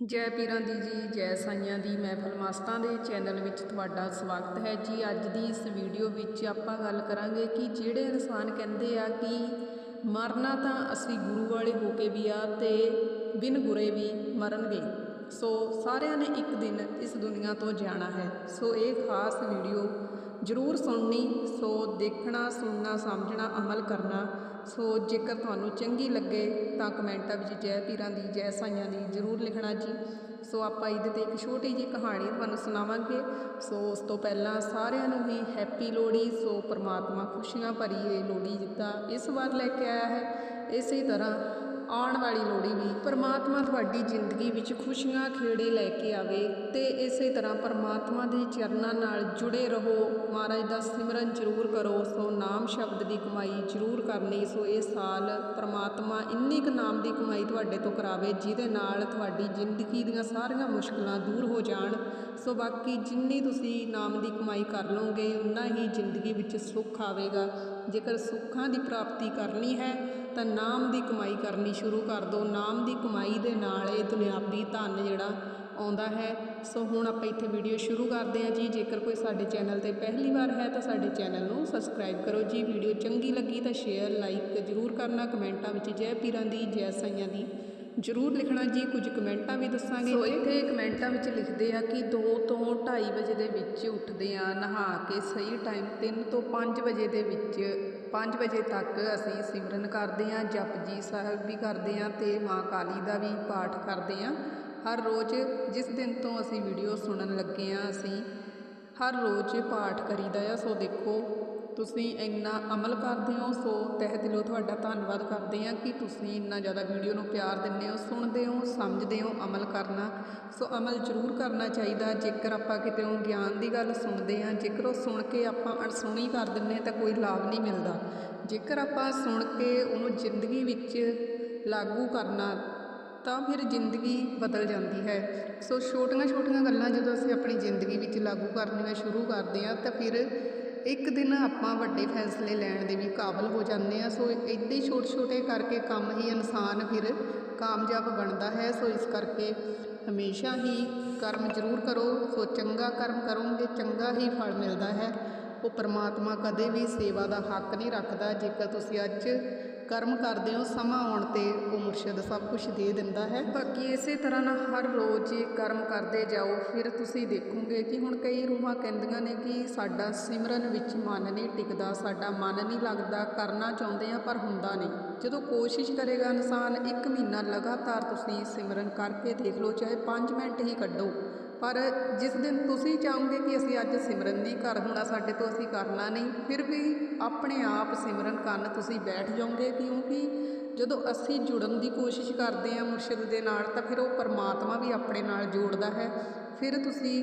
ਜੈ ਪੀਰਾਂ ਦੀ ਜੀ, ਜੈ ਸਾਈਆਂ ਦੀ ਮਹਿਫਲ ਮਸਤਾਂ ਦੇ ਚੈਨਲ ਵਿੱਚ ਤੁਹਾਡਾ ਸਵਾਗਤ ਹੈ ਜੀ। ਅੱਜ ਦੀ ਇਸ ਵੀਡੀਓ ਵਿੱਚ ਆਪਾਂ ਗੱਲ ਕਰਾਂਗੇ ਕਿ ਜਿਹੜੇ ਇਨਸਾਨ ਕਹਿੰਦੇ ਆ ਕਿ ਮਰਨਾ ਤਾਂ ਅਸੀਂ ਗੁਰੂ ਵਾਲੇ ਹੋ ਕੇ ਵੀ ਆ ਤੇ ਬਿਨ ਗੁਰੇ ਵੀ ਮਰਨਗੇ। ਸੋ ਸਾਰਿਆਂ ਨੇ ਇੱਕ ਦਿਨ ਇਸ ਦੁਨੀਆ ਤੋਂ ਜਾਣਾ ਹੈ। ਸੋ ਇਹ ਖਾਸ ਵੀਡੀਓ ਜ਼ਰੂਰ ਸੁਣਨੀ, ਸੋ ਦੇਖਣਾ, ਸੁਣਨਾ, ਸਮਝਣਾ, ਅਮਲ ਕਰਨਾ ਸੋ ਜੇਕਰ ਤੁਹਾਨੂੰ ਚੰਗੀ ਲੱਗੇ ਤਾਂ ਕਮੈਂਟਾਂ ਵਿੱਚ ਜੈ ਪੀਰਾਂ ਦੀ, ਜੈ ਸਾਈਆਂ ਦੀ ਜ਼ਰੂਰ ਲਿਖਣਾ ਜੀ। ਸੋ ਆਪਾਂ ਇਹਦੇ ਤੇ ਇੱਕ ਛੋਟੀ ਜਿਹੀ ਕਹਾਣੀ ਤੁਹਾਨੂੰ ਸੁਣਾਵਾਂਗੇ। ਸੋ ਉਸ ਤੋਂ ਪਹਿਲਾਂ ਸਾਰਿਆਂ ਨੂੰ ਹੀ ਹੈਪੀ ਲੋਹੜੀ। ਸੋ ਪਰਮਾਤਮਾ ਖੁਸ਼ੀਆਂ ਭਰੀ ਇਹ ਲੋਹੜੀ ਜਿੱਦਾਂ ਇਸ ਵਾਰ ਲੈ ਕੇ ਆਇਆ ਹੈ। ਇਸੇ ਤਰ੍ਹਾਂ ਆਉਣ ਵਾਲੀ ਲੋਹੜੀ ਵੀ ਪਰਮਾਤਮਾ ਤੁਹਾਡੀ ਜ਼ਿੰਦਗੀ ਵਿੱਚ ਖੁਸ਼ੀਆਂ ਖੇੜੇ ਲੈ ਕੇ ਆਵੇ ਤੇ ਇਸੇ ਤਰ੍ਹਾਂ ਪਰਮਾਤਮਾ ਦੇ ਚਰਨਾਂ ਨਾਲ ਜੁੜੇ ਰਹੋ। ਮਹਾਰਾਜ ਦਾ ਸਿਮਰਨ ਜ਼ਰੂਰ ਕਰੋ। ਸੋ ਨਾਮ ਸ਼ਬਦ ਦੀ ਕਮਾਈ ਜ਼ਰੂਰ ਕਰਨੀ। ਸੋ ਇਹ ਸਾਲ ਪਰਮਾਤਮਾ ਇੰਨੀ ਕੁ ਨਾਮ ਦੀ ਕਮਾਈ ਤੁਹਾਡੇ ਤੋਂ ਕਰਾਵੇ, ਜਿਹਦੇ ਨਾਲ ਤੁਹਾਡੀ ਜ਼ਿੰਦਗੀ ਦੀਆਂ ਸਾਰੀਆਂ ਮੁਸ਼ਕਲਾਂ ਦੂਰ ਹੋ ਜਾਣ। ਸੋ ਬਾਕੀ ਜਿੰਨੀ ਤੁਸੀਂ ਨਾਮ ਦੀ ਕਮਾਈ ਕਰ ਲਓਗੇ ਉਨਾ ਹੀ ਜ਼ਿੰਦਗੀ ਵਿੱਚ ਸੁੱਖ ਆਵੇਗਾ। ਜੇਕਰ ਸੁੱਖਾਂ ਦੀ ਪ੍ਰਾਪਤੀ ਕਰਨੀ ਹੈ, ਤਾਂ ਨਾਮ ਦੀ ਕਮਾਈ ਕਰਨੀ ਸ਼ੁਰੂ ਕਰ ਦਿਓ। ਨਾਮ ਦੀ ਕਮਾਈ ਦੇ ਨਾਲ ਇਹ ਦੁਨਿਆਵੀ ਧਨ ਜਿਹੜਾ ਆਉਂਦਾ ਹੈ। ਸੋ ਹੁਣ ਆਪਾਂ ਇੱਥੇ ਵੀਡੀਓ ਸ਼ੁਰੂ ਕਰਦੇ ਹਾਂ ਜੀ। ਜੇਕਰ ਕੋਈ ਸਾਡੇ ਚੈਨਲ ਤੇ ਪਹਿਲੀ ਵਾਰ ਹੈ, ਤਾਂ ਸਾਡੇ ਚੈਨਲ ਨੂੰ ਸਬਸਕ੍ਰਾਈਬ ਕਰੋ ਜੀ। ਵੀਡੀਓ ਚੰਗੀ ਲੱਗੀ ਤਾਂ ਸ਼ੇਅਰ ਲਾਈਕ ਜ਼ਰੂਰ ਕਰਨਾ। ਕਮੈਂਟਾਂ ਵਿੱਚ ਜੈ ਪੀਰਾਂ ਦੀ, ਜੈ ਸਾਈਆਂ ਦੀ। ਜ਼ਰੂਰ ਲਿਖਣਾ ਜੀ ਕੁਝ ਕਮੈਂਟਾਂ ਵੀ ਦੱਸਾਂਗੇ ਸੋ ਇੱਥੇ ਕਮੈਂਟਾਂ ਵਿੱਚ ਲਿਖਦੇ ਆ ਕਿ 2 ਤੋਂ 2:30 ਵਜੇ ਦੇ ਵਿੱਚ ਉੱਠਦੇ ਆ ਨਹਾ ਕੇ ਸਹੀ ਟਾਈਮ 3 ਤੋਂ 5 ਵਜੇ ਦੇ ਵਿੱਚ 5 ਵਜੇ ਤੱਕ ਅਸੀਂ ਸਿਮਰਨ ਕਰਦੇ ਆ ਜਪਜੀ ਸਾਹਿਬ ਵੀ ਕਰਦੇ ਆ ਤੇ ਮਾਂ ਕਾਲੀ ਦਾ ਵੀ ਪਾਠ ਕਰਦੇ ਆ। ਹਰ ਰੋਜ਼ ਜਿਸ ਦਿਨ ਤੋਂ ਅਸੀਂ ਵੀਡੀਓ ਸੁਣਨ ਲੱਗੇ ਆ ਅਸੀਂ ਹਰ ਰੋਜ਼ ਪਾਠ ਕਰੀਦਾ ਆ। ਸੋ ਦੇਖੋ ਤੁਸੀਂ ਇੰਨਾ ਅਮਲ ਕਰਦੇ ਹੋ, ਸੋ ਤਹਿ ਦਿਲੋਂ ਤੁਹਾਡਾ ਧੰਨਵਾਦ ਕਰਦੇ ਹਾਂ ਕਿ ਤੁਸੀਂ ਇੰਨਾ ਜ਼ਿਆਦਾ ਵੀਡੀਓ ਨੂੰ ਪਿਆਰ ਦਿੰਦੇ ਹੋ, ਸੁਣਦੇ ਹੋ, ਸਮਝਦੇ ਹੋ ਅਮਲ ਕਰਨਾ। ਸੋ ਅਮਲ ਜ਼ਰੂਰ ਕਰਨਾ ਚਾਹੀਦਾ। ਜੇਕਰ ਆਪਾਂ ਕਿਤੇ ਗਿਆਨ ਦੀ ਗੱਲ ਸੁਣਦੇ ਹਾਂ, ਜੇਕਰ ਉਹ ਸੁਣ ਕੇ ਆਪਾਂ ਅਣਸੁਣੀ ਕਰ ਦਿੰਦੇ ਤਾਂ ਕੋਈ ਲਾਭ ਨਹੀਂ ਮਿਲਦਾ। ਜੇਕਰ ਆਪਾਂ ਸੁਣ ਕੇ ਉਹਨੂੰ ਜ਼ਿੰਦਗੀ ਵਿੱਚ ਲਾਗੂ ਕਰਨਾ, ਤਾਂ ਫਿਰ ਜ਼ਿੰਦਗੀ ਬਦਲ ਜਾਂਦੀ ਹੈ। ਸੋ ਛੋਟੀਆਂ ਛੋਟੀਆਂ ਗੱਲਾਂ ਜਦੋਂ ਅਸੀਂ ਆਪਣੀ ਜ਼ਿੰਦਗੀ ਵਿੱਚ ਲਾਗੂ ਕਰਨੀਆਂ ਸ਼ੁਰੂ ਕਰਦੇ ਹਾਂ, ਤਾਂ ਫਿਰ ਇੱਕ ਦਿਨ ਆਪਾਂ ਵੱਡੇ ਫੈਸਲੇ ਲੈਣ ਦੇ ਵੀ ਕਾਬਲ ਹੋ ਜਾਂਦੇ ਆ ਸੋ ਇੱਦਾਂ ਹੀ ਛੋਟੇ ਛੋਟੇ ਕਰਕੇ ਕੰਮ ਹੀ ਇਨਸਾਨ ਫਿਰ ਕਾਮਯਾਬ ਬਣਦਾ ਹੈ। ਸੋ ਇਸ ਕਰਕੇ ਹਮੇਸ਼ਾ ਹੀ ਕਰਮ ਜ਼ਰੂਰ ਕਰੋ, ਸੋ ਚੰਗਾ ਕਰਮ ਕਰੋਗੇ, ਚੰਗਾ ਹੀ ਫਲ ਮਿਲਦਾ ਹੈ। ਉਹ ਪਰਮਾਤਮਾ ਕਦੇ ਵੀ ਸੇਵਾ ਦਾ ਹੱਕ ਨਹੀਂ ਰੱਖਦਾ। ਜੇਕਰ ਤੁਸੀਂ ਅੱਜ ਕਰਮ ਕਰਦੇ ਹੋ, ਸਮਾਂ ਆਉਣ ਤੇ ਉਹ ਮੁਰਸ਼ਿਦ ਸਭ ਕੁਝ ਦੇ ਦਿੰਦਾ ਹੈ। ਬਾਕੀ ਇਸੇ ਤਰ੍ਹਾਂ ਨਾਲ ਹਰ ਰੋਜ਼ ਹੀ ਕਰਮ ਕਰਦੇ ਜਾਓ, ਫਿਰ ਤੁਸੀਂ ਦੇਖੋਗੇ ਕਿ ਹੁਣ ਕਈ ਰੂਹਾਂ ਕਹਿੰਦੀਆਂ ਨੇ ਕਿ ਸਾਡਾ ਸਿਮਰਨ ਵਿੱਚ ਮਨ ਨਹੀਂ ਟਿਕਦਾ, ਸਾਡਾ ਮਨ ਨਹੀਂ ਲੱਗਦਾ, ਕਰਨਾ ਚਾਹੁੰਦੇ ਆ ਪਰ ਹੁੰਦਾ ਨਹੀਂ। ਜਦੋਂ ਕੋਸ਼ਿਸ਼ ਕਰੇਗਾ ਇਨਸਾਨ, ਇੱਕ ਮਹੀਨਾ ਲਗਾਤਾਰ ਤੁਸੀਂ ਸਿਮਰਨ ਕਰਕੇ ਦੇਖ ਲਓ, ਚਾਹੇ 5 ਮਿੰਟ ਹੀ ਕੱਢੋ ਪਰ ਜਿਸ ਦਿਨ ਤੁਸੀਂ ਚਾਹੋਗੇ ਕਿ ਅਸੀਂ ਅੱਜ ਸਿਮਰਨ ਨਹੀਂ ਕਰ ਹੋਣਾ, ਸਾਡੇ ਤੋਂ ਅਸੀਂ ਕਰਨਾ ਨਹੀਂ, ਫਿਰ ਵੀ ਆਪਣੇ ਆਪ ਸਿਮਰਨ ਕਰਨ ਤੁਸੀਂ ਬੈਠ ਜਾਓਗੇ। ਕਿਉਂਕਿ ਜਦੋਂ ਅਸੀਂ ਜੁੜਨ ਦੀ ਕੋਸ਼ਿਸ਼ ਕਰਦੇ ਹਾਂ ਮੁਰਸ਼ਿਦ ਦੇ ਨਾਲ, ਤਾਂ ਫਿਰ ਉਹ ਪਰਮਾਤਮਾ ਵੀ ਆਪਣੇ ਨਾਲ ਜੋੜਦਾ ਹੈ। ਫਿਰ ਤੁਸੀਂ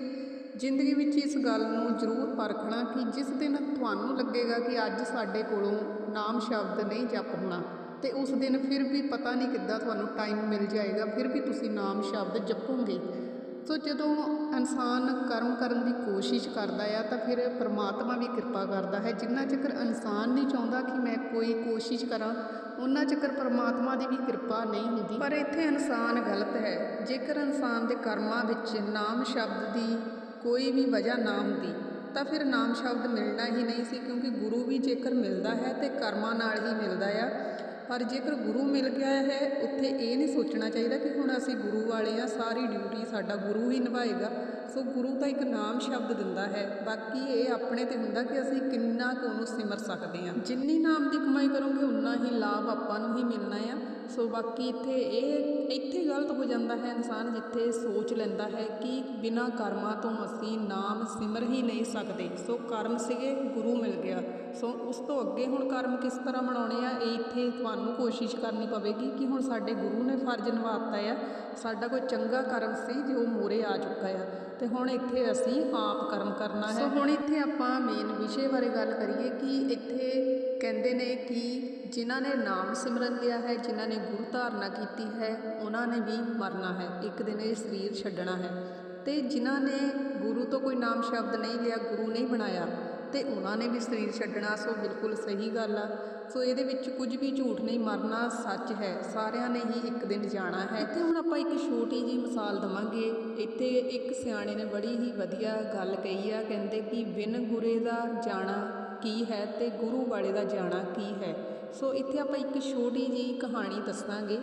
ਜ਼ਿੰਦਗੀ ਵਿੱਚ ਇਸ ਗੱਲ ਨੂੰ ਜ਼ਰੂਰ ਪਰਖਣਾ ਕਿ ਜਿਸ ਦਿਨ ਤੁਹਾਨੂੰ ਲੱਗੇਗਾ ਕਿ ਅੱਜ ਸਾਡੇ ਕੋਲੋਂ ਨਾਮ ਸ਼ਬਦ ਨਹੀਂ ਜਪ ਹੋਣਾ, ਤੇ ਉਸ ਦਿਨ ਫਿਰ ਵੀ ਪਤਾ ਨਹੀਂ ਕਿੱਦਾਂ ਤੁਹਾਨੂੰ ਟਾਈਮ ਮਿਲ ਜਾਏਗਾ, ਫਿਰ ਵੀ ਤੁਸੀਂ ਨਾਮ ਸ਼ਬਦ ਜਪੋਗੇ। ਸੋ ਜਦੋਂ ਇਨਸਾਨ ਕਰਮ ਕਰਨ ਦੀ ਕੋਸ਼ਿਸ਼ ਕਰਦਾ ਆ, ਤਾਂ ਫਿਰ ਪਰਮਾਤਮਾ ਵੀ ਕਿਰਪਾ ਕਰਦਾ ਹੈ। ਜਿੰਨਾ ਚਿਰ ਇਨਸਾਨ ਨਹੀਂ ਚਾਹੁੰਦਾ ਕਿ ਮੈਂ ਕੋਈ ਕੋਸ਼ਿਸ਼ ਕਰਾਂ ਉਹਨਾਂ ਚਿਰ ਪਰਮਾਤਮਾ ਦੀ ਵੀ ਕਿਰਪਾ ਨਹੀਂ ਹੁੰਦੀ। ਪਰ ਇੱਥੇ ਇਨਸਾਨ ਗਲਤ ਹੈ। ਜੇਕਰ ਇਨਸਾਨ ਦੇ ਕਰਮਾਂ ਵਿੱਚ ਨਾਮ ਸ਼ਬਦ ਦੀ ਕੋਈ ਵੀ ਵਜ੍ਹਾ ਨਾ ਹੁੰਦੀ, ਤਾਂ ਫਿਰ ਨਾਮ ਸ਼ਬਦ ਮਿਲਣਾ ਹੀ ਨਹੀਂ ਸੀ, ਕਿਉਂਕਿ ਗੁਰੂ ਵੀ ਜੇਕਰ ਮਿਲਦਾ ਹੈ ਤੇ ਕਰਮਾਂ ਨਾਲ ਹੀ ਮਿਲਦਾ ਆ। ਪਰ ਜੇਕਰ ਗੁਰੂ ਮਿਲ ਗਿਆ ਹੈ, ਉੱਥੇ ਇਹ ਨਹੀਂ ਸੋਚਣਾ ਚਾਹੀਦਾ ਕਿ ਹੁਣ ਅਸੀਂ ਗੁਰੂ ਵਾਲੇ ਆ ਸਾਰੀ ਡਿਊਟੀ ਸਾਡਾ ਗੁਰੂ ਹੀ ਨਿਭਾਏਗਾ। ਸੋ ਗੁਰੂ ਤਾਂ ਇੱਕ ਨਾਮ ਸ਼ਬਦ ਦਿੰਦਾ ਹੈ। ਬਾਕੀ ਇਹ ਆਪਣੇ ਤੇ ਹੁੰਦਾ ਕਿ ਅਸੀਂ ਕਿੰਨਾ ਕੁ ਉਹਨੂੰ ਸਿਮਰ ਸਕਦੇ ਹਾਂ। ਜਿੰਨੀ ਨਾਮ ਦੀ ਕਮਾਈ ਕਰੋਗੇ, ਉਨਾ ਹੀ ਲਾਭ ਆਪਾਂ ਨੂੰ ਹੀ ਮਿਲਣਾ ਆ। ਸੋ ਬਾਕੀ ਇੱਥੇ ਇਹ, ਇੱਥੇ ਗਲਤ ਹੋ ਜਾਂਦਾ ਹੈ ਇਨਸਾਨ ਜਿੱਥੇ ਸੋਚ ਲੈਂਦਾ ਹੈ ਕਿ ਬਿਨਾਂ ਕਰਮਾਂ ਤੋਂ ਅਸੀਂ ਨਾਮ ਸਿਮਰ ਹੀ ਨਹੀਂ ਸਕਦੇ। ਸੋ ਕਰਮ ਸੀਗੇ, ਗੁਰੂ ਮਿਲ ਗਿਆ। ਸੋ ਉਸ ਤੋਂ ਅੱਗੇ ਹੁਣ ਕਰਮ ਕਿਸ ਤਰ੍ਹਾਂ ਬਣਾਉਣੇ ਆ, ਇਹ ਇੱਥੇ ਤੁਹਾਨੂੰ ਕੋਸ਼ਿਸ਼ ਕਰਨੀ ਪਵੇਗੀ ਕਿ ਹੁਣ ਸਾਡੇ ਗੁਰੂ ਨੇ ਫਰਜ਼ ਨਿਭਾਤਾ ਆ, ਸਾਡਾ ਕੋਈ ਚੰਗਾ ਕਰਮ ਸੀ ਜੋ ਮੋਰੇ ਆ ਚੁੱਕਾ ਆ। ਤੇ ਹੁਣ ਇੱਥੇ ਅਸੀਂ ਆਪ ਕਰਮ ਕਰਨਾ ਹੈ। ਸੋ ਹੁਣ ਇੱਥੇ ਆਪਾਂ ਮੇਨ ਵਿਸ਼ੇ ਬਾਰੇ ਗੱਲ ਕਰੀਏ ਕਿ ਇੱਥੇ ਕਹਿੰਦੇ ਨੇ ਕਿ ਜਿਨ੍ਹਾਂ ਨੇ ਨਾਮ ਸਿਮਰਨ ਲਿਆ ਹੈ, ਜਿਨ੍ਹਾਂ ਨੇ ਗੁਰੂ ਧਾਰਨਾ ਕੀਤੀ ਹੈ, ਉਹਨਾਂ ਨੇ ਵੀ ਮਰਨਾ ਹੈ, ਇੱਕ ਦਿਨ ਇਹ ਸਰੀਰ ਛੱਡਣਾ ਹੈ। ਤੇ ਜਿਨ੍ਹਾਂ ਨੇ ਗੁਰੂ ਤੋਂ ਕੋਈ ਨਾਮ ਸ਼ਬਦ ਨਹੀਂ ਲਿਆ, ਗੁਰੂ ਨਹੀਂ ਬਣਾਇਆ। ਅਤੇ ਉਹਨਾਂ ਨੇ ਵੀ ਸਰੀਰ ਛੱਡਣਾ, ਸੋ ਬਿਲਕੁਲ ਸਹੀ ਗੱਲ ਆ। ਸੋ ਇਹਦੇ ਵਿੱਚ ਕੁਝ ਵੀ ਝੂਠ ਨਹੀਂ, ਮਰਨਾ ਸੱਚ ਹੈ। ਸਾਰਿਆਂ ਨੇ ਹੀ ਇੱਕ ਦਿਨ ਜਾਣਾ ਹੈ। ਇੱਥੇ ਹੁਣ ਆਪਾਂ ਇੱਕ ਛੋਟੀ ਜੀ ਮਿਸਾਲ ਦਵਾਂਗੇ। ਇੱਥੇ ਇੱਕ ਸਿਆਣੇ ਨੇ ਬੜੀ ਹੀ ਵਧੀਆ ਗੱਲ ਕਹੀ ਆ, ਕਹਿੰਦੇ ਕਿ ਬਿਨ ਗੁਰੇ ਦਾ ਜਾਣਾ ਕੀ ਹੈ ਤੇ ਗੁਰੂ ਵਾਲੇ ਦਾ ਜਾਣਾ ਕੀ ਹੈ। ਸੋ ਇੱਥੇ ਆਪਾਂ ਇੱਕ ਛੋਟੀ ਜੀ ਕਹਾਣੀ ਦੱਸਾਂਗੇ।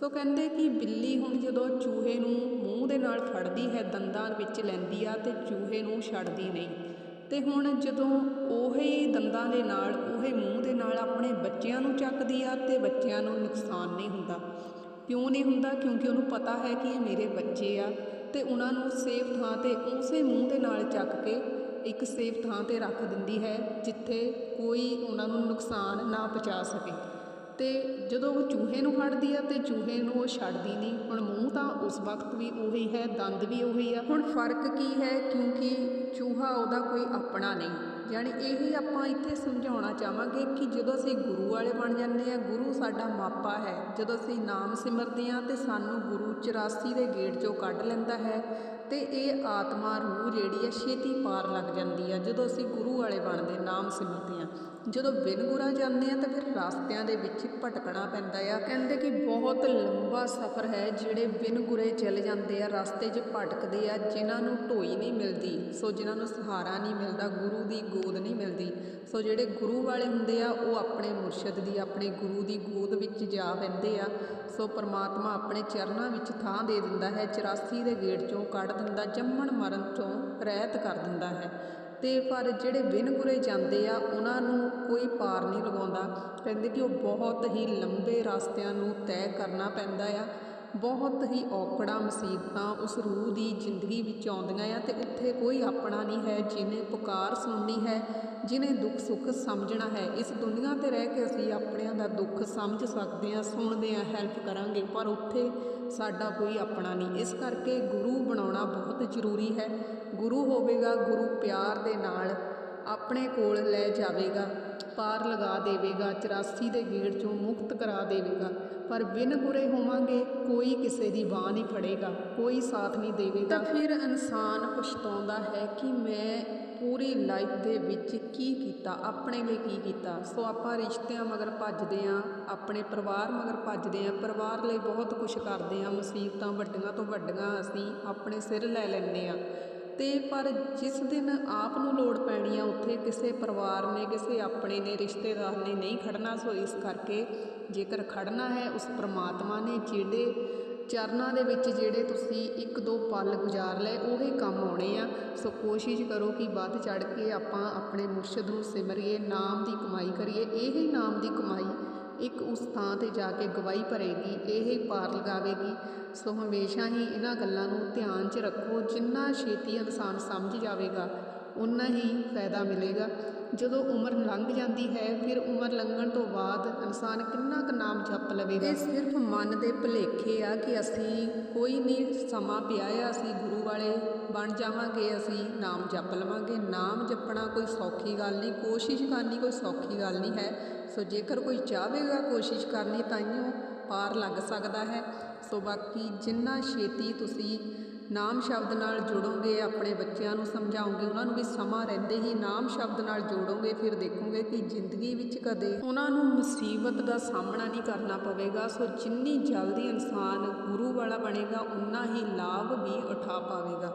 ਸੋ ਕਹਿੰਦੇ ਕਿ ਬਿੱਲੀ ਹੁਣ ਜਦੋਂ ਚੂਹੇ ਨੂੰ ਮੂੰਹ ਦੇ ਨਾਲ ਫੜਦੀ ਹੈ, ਦੰਦਾਂ ਵਿੱਚ ਲੈਂਦੀ ਆ ਤੇ ਚੂਹੇ ਨੂੰ ਛੱਡਦੀ ਨਹੀਂ। ਅਤੇ ਹੁਣ ਜਦੋਂ ਉਹੀ ਦੰਦਾਂ ਦੇ ਨਾਲ, ਉਹੇ ਮੂੰਹ ਦੇ ਨਾਲ ਆਪਣੇ ਬੱਚਿਆਂ ਨੂੰ ਚੱਕਦੀ ਆ ਅਤੇ ਬੱਚਿਆਂ ਨੂੰ ਨੁਕਸਾਨ ਨਹੀਂ ਹੁੰਦਾ। ਕਿਉਂ ਨਹੀਂ ਹੁੰਦਾ? ਕਿਉਂਕਿ ਉਹਨੂੰ ਪਤਾ ਹੈ ਕਿ ਇਹ ਮੇਰੇ ਬੱਚੇ ਆ ਅਤੇ ਉਹਨਾਂ ਨੂੰ ਸੇਫ ਥਾਂ ਤੇ ਉਸੇ ਮੂੰਹ ਦੇ ਨਾਲ ਚੱਕ ਕੇ ਇੱਕ ਸੇਫ ਥਾਂ ਤੇ ਰੱਖ ਦਿੰਦੀ ਹੈ, ਜਿੱਥੇ ਕੋਈ ਉਹਨਾਂ ਨੂੰ ਨੁਕਸਾਨ ਨਾ ਪਹੁੰਚਾ ਸਕੇ। ਅਤੇ ਜਦੋਂ ਉਹ ਚੂਹੇ ਨੂੰ ਫੜਦੀ ਆ ਅਤੇ ਚੂਹੇ ਨੂੰ ਉਹ ਛੱਡਦੀ ਨਹੀਂ, ਹੁਣ ਮੂੰਹ ਤਾਂ ਉਸ ਵਕਤ ਵੀ ਉਹੀ ਹੈ, ਦੰਦ ਵੀ ਉਹੀ ਆ। ਹੁਣ ਫ਼ਰਕ ਕੀ ਹੈ? ਕਿਉਂਕਿ ਚੂਹਾ ਉਹਦਾ ਕੋਈ ਆਪਣਾ ਨਹੀਂ। ਯਾਨੀ ਇਹੀ ਆਪਾਂ ਇੱਥੇ ਸਮਝਾਉਣਾ ਚਾਹਾਂਗੇ ਕਿ ਜਦੋਂ ਅਸੀਂ ਗੁਰੂ ਵਾਲੇ ਬਣ ਜਾਂਦੇ ਆ ਗੁਰੂ ਸਾਡਾ ਮਾਪਾ ਹੈ। ਜਦੋਂ ਅਸੀਂ ਨਾਮ ਸਿਮਰਦੇ ਆ ਤੇ ਸਾਨੂੰ ਗੁਰੂ 84 ਦੇ ਗੇਟ ਚੋਂ ਕੱਢ ਲੈਂਦਾ ਹੈ ਅਤੇ ਇਹ ਆਤਮਾ, ਰੂਹ ਜਿਹੜੀ ਹੈ ਛੇਤੀ ਪਾਰ ਲੱਗ ਜਾਂਦੀ ਆ। ਜਦੋਂ ਅਸੀਂ ਗੁਰੂ ਵਾਲੇ ਬਣਦੇ, ਨਾਮ ਸਿਮਰਦੇ ਆ, ਜਦੋਂ ਬਿਨ ਗੁਰਾਂ ਜਾਂਦੇ ਆ ਤਾਂ ਫਿਰ ਰਸਤਿਆਂ ਦੇ ਵਿੱਚ ਭਟਕਣਾ ਪੈਂਦਾ ਆ। ਕਹਿੰਦੇ ਕਿ ਬਹੁਤ ਲੰਬਾ ਸਫ਼ਰ ਹੈ, ਜਿਹੜੇ ਬਿਨ ਗੁਰੇ ਚੱਲ ਜਾਂਦੇ ਆ, ਰਸਤੇ 'ਚ ਭਟਕਦੇ ਆ, ਜਿਨ੍ਹਾਂ ਨੂੰ ਢੋਈ ਨਹੀਂ ਮਿਲਦੀ। ਸੋ ਜਿਨ੍ਹਾਂ ਨੂੰ ਸਹਾਰਾ ਨਹੀਂ ਮਿਲਦਾ, ਗੁਰੂ ਦੀ ਗੋਦ ਨਹੀਂ ਮਿਲਦੀ। ਸੋ ਜਿਹੜੇ ਗੁਰੂ ਵਾਲੇ ਹੁੰਦੇ ਆ, ਉਹ ਆਪਣੇ ਮੁਰਸ਼ਿਦ ਦੀ, ਆਪਣੇ ਗੁਰੂ ਦੀ ਗੋਦ ਵਿੱਚ ਜਾ ਪੈਂਦੇ ਆ। ਸੋ ਪਰਮਾਤਮਾ ਆਪਣੇ ਚਰਨਾਂ ਵਿੱਚ ਥਾਂ ਦੇ ਦਿੰਦਾ ਹੈ 84 ਦੇ ਗੇਟ ਚੋਂ ਕੱਢ ਦਿੰਦਾ ਜੰਮਣ ਮਰਨ ਤੋਂ ਰਹਿਤ ਕਰ ਦਿੰਦਾ ਹੈ। ਤੇ ਪਰ ਜਿਹੜੇ ਬਿਨ ਗੁਰੇ ਜਾਂਦੇ ਆ, ਉਹਨਾਂ ਨੂੰ ਕੋਈ ਪਾਰ ਨਹੀਂ ਲਗਾਉਂਦਾ। ਕਹਿੰਦੇ ਕਿ ਉਹ ਬਹੁਤ ਹੀ ਲੰਬੇ ਰਸਤਿਆਂ ਨੂੰ ਤੈਅ ਕਰਨਾ ਪੈਂਦਾ ਆ। ਬਹੁਤ ਹੀ ਔਕੜਾਂ ਮੁਸੀਬਤਾਂ ਉਸ ਰੂਹ ਦੀ ਜ਼ਿੰਦਗੀ ਵਿੱਚ ਆਉਂਦੀਆਂ ਆ ਤੇ ਉੱਥੇ ਕੋਈ ਆਪਣਾ ਨਹੀਂ ਹੈ ਜਿਹਨੇ ਪੁਕਾਰ ਸੁਣਨੀ ਹੈ ਜਿਹਨੇ ਦੁੱਖ ਸੁੱਖ ਸਮਝਣਾ ਹੈ। ਇਸ ਦੁਨੀਆ ਤੇ ਰਹਿ ਕੇ ਅਸੀਂ ਆਪਣਿਆਂ ਦਾ ਦੁੱਖ ਸਮਝ ਸਕਦੇ ਹਾਂ, ਸੁਣਦੇ ਹਾਂ ਹੈਲਪ ਕਰਾਂਗੇ, ਪਰ ਉੱਥੇ ਸਾਡਾ ਕੋਈ ਆਪਣਾ ਨਹੀਂ। ਇਸ ਕਰਕੇ ਗੁਰੂ ਬਣਾਉਣਾ ਬਹੁਤ ਜ਼ਰੂਰੀ ਹੈ। ਗੁਰੂ ਹੋਵੇਗਾ, ਗੁਰੂ ਪਿਆਰ ਦੇ ਨਾਲ ਆਪਣੇ ਕੋਲ ਲੈ ਜਾਵੇਗਾ, ਪਾਰ ਲਗਾ ਦੇਵੇਗਾ 84 ਦੇ ਗੇੜ ਚੋਂ ਮੁਕਤ ਕਰਾ ਦੇਵੇਗਾ। ਪਰ ਬਿਨ ਗੁਰੇ ਹੋਵਾਂਗੇ ਕੋਈ ਕਿਸੇ ਦੀ ਬਾਹ ਨਹੀਂ ਫੜੇਗਾ, ਕੋਈ ਸਾਥ ਨਹੀਂ ਦੇਵੇਗਾ। ਤਾਂ ਫਿਰ ਇਨਸਾਨ ਪਛਤਾਉਂਦਾ ਹੈ ਕਿ ਮੈਂ ਪੂਰੀ ਲਾਈਫ ਦੇ ਵਿੱਚ ਕੀ ਕੀਤਾ, ਆਪਣੇ ਲਈ ਕੀ ਕੀਤਾ। ਸੋ ਆਪਾਂ ਰਿਸ਼ਤਿਆਂ ਮਗਰ ਭੱਜਦੇ ਆਂ ਆਪਣੇ ਪਰਿਵਾਰ ਮਗਰ ਭੱਜਦੇ ਆਂ ਪਰਿਵਾਰ ਲਈ ਬਹੁਤ ਕੁਝ ਕਰਦੇ ਆਂ ਮੁਸੀਬਤਾਂ ਵੱਡੀਆਂ ਤੋਂ ਵੱਡੀਆਂ ਅਸੀਂ ਆਪਣੇ ਸਿਰ ਲੈ ਲੈਂਦੇ ਆਂ ਤੇ ਪਰ ਜਿਸ ਦਿਨ ਆਪ ਨੂੰ ਲੋੜ ਪੈਣੀ ਆ, ਉੱਥੇ ਕਿਸੇ ਪਰਿਵਾਰ ਨੇ, ਕਿਸੇ ਆਪਣੇ ਨੇ, ਰਿਸ਼ਤੇਦਾਰ ਨੇ ਨਹੀਂ ਖੜਨਾ, ਸੋ ਇਸ ਕਰਕੇ ਜੇਕਰ ਖੜਨਾ ਹੈ ਉਸ ਪ੍ਰਮਾਤਮਾ ਨੇ ਜਿਹੜੇ ਚਰਨਾਂ ਦੇ ਵਿੱਚ ਜਿਹੜੇ ਤੁਸੀਂ ਇੱਕ ਦੋ ਪਲ ਗੁਜ਼ਾਰ ਲਏ, ਉਹੀ ਕੰਮ ਆਉਣੇ ਆ। ਸੋ ਕੋਸ਼ਿਸ਼ ਕਰੋ ਕਿ ਵੱਧ ਚੜ ਕੇ ਆਪਾਂ ਆਪਣੇ ਮੁਰਸ਼ਿਦ ਨੂੰ ਸਿਮਰੀਏ, ਨਾਮ ਦੀ ਕਮਾਈ ਕਰੀਏ। ਇਹ ਹੀ ਨਾਮ ਦੀ ਕਮਾਈ ਇੱਕ ਉਸ ਥਾਂ ਤੇ ਜਾ ਕੇ ਗਵਾਹੀ ਭਰੇਗੀ, ਇਹ ਹੀ ਪਾਰ ਲਗਾਵੇਗੀ। ਸੋ ਹਮੇਸ਼ਾ ਹੀ ਇਹਨਾਂ ਗੱਲਾਂ ਨੂੰ ਧਿਆਨ 'ਚ ਰੱਖੋ। ਜਿੰਨਾ ਛੇਤੀ ਇਨਸਾਨ ਸਮਝ ਜਾਵੇਗਾ ਉਨਾ ਹੀ ਫਾਇਦਾ ਮਿਲੇਗਾ। ਜਦੋਂ ਉਮਰ ਲੰਘ ਜਾਂਦੀ ਹੈ, ਫਿਰ ਉਮਰ ਲੰਘਣ ਤੋਂ ਬਾਅਦ ਇਨਸਾਨ ਕਿੰਨਾ ਕੁ ਨਾਮ ਜਪ ਲਵੇਗਾ? ਇਹ ਸਿਰਫ ਮਨ ਦੇ ਭੁਲੇਖੇ ਆ ਕਿ ਅਸੀਂ ਕੋਈ ਨਹੀਂ ਸਮਾਂ ਪਿਆ ਆ, ਅਸੀਂ ਗੁਰੂ ਵਾਲੇ ਬਣ ਜਾਵਾਂਗੇ, ਅਸੀਂ ਨਾਮ ਜਪ ਲਵਾਂਗੇ। ਨਾਮ ਜਪਣਾ ਕੋਈ ਸੌਖੀ ਗੱਲ ਨਹੀਂ, ਕੋਸ਼ਿਸ਼ ਕਰਨੀ ਕੋਈ ਸੌਖੀ ਗੱਲ ਨਹੀਂ ਹੈ। ਸੋ ਜੇਕਰ ਕੋਈ ਚਾਹਵੇਗਾ ਕੋਸ਼ਿਸ਼ ਕਰਨੀ ਤਾਈਓ ਪਾਰ ਲੱਗ ਸਕਦਾ ਹੈ। ਸੋ ਬਾਕੀ ਜਿੰਨਾ ਛੇਤੀ ਤੁਸੀਂ ਨਾਮ ਸ਼ਬਦ ਨਾਲ ਜੁੜੋਗੇ, ਆਪਣੇ ਬੱਚਿਆਂ ਨੂੰ ਸਮਝਾਓਗੇ ਉਹਨਾਂ ਨੂੰ ਵੀ ਸਮਾਂ ਰਹਿੰਦੇ ਹੀ ਨਾਮ ਸ਼ਬਦ ਨਾਲ ਜੋੜੋਗੇ, ਫਿਰ ਦੇਖੋਗੇ ਕਿ ਜ਼ਿੰਦਗੀ ਵਿੱਚ ਕਦੇ ਉਹਨਾਂ ਨੂੰ ਮੁਸੀਬਤ ਦਾ ਸਾਹਮਣਾ ਨਹੀਂ ਕਰਨਾ ਪਵੇਗਾ। ਸੋ ਜਿੰਨੀ ਜਲਦੀ ਇਨਸਾਨ ਗੁਰੂ ਵਾਲਾ ਬਣੇਗਾ ਉਨਾ ਹੀ ਲਾਭ ਵੀ ਉਠਾ ਪਾਵੇਗਾ।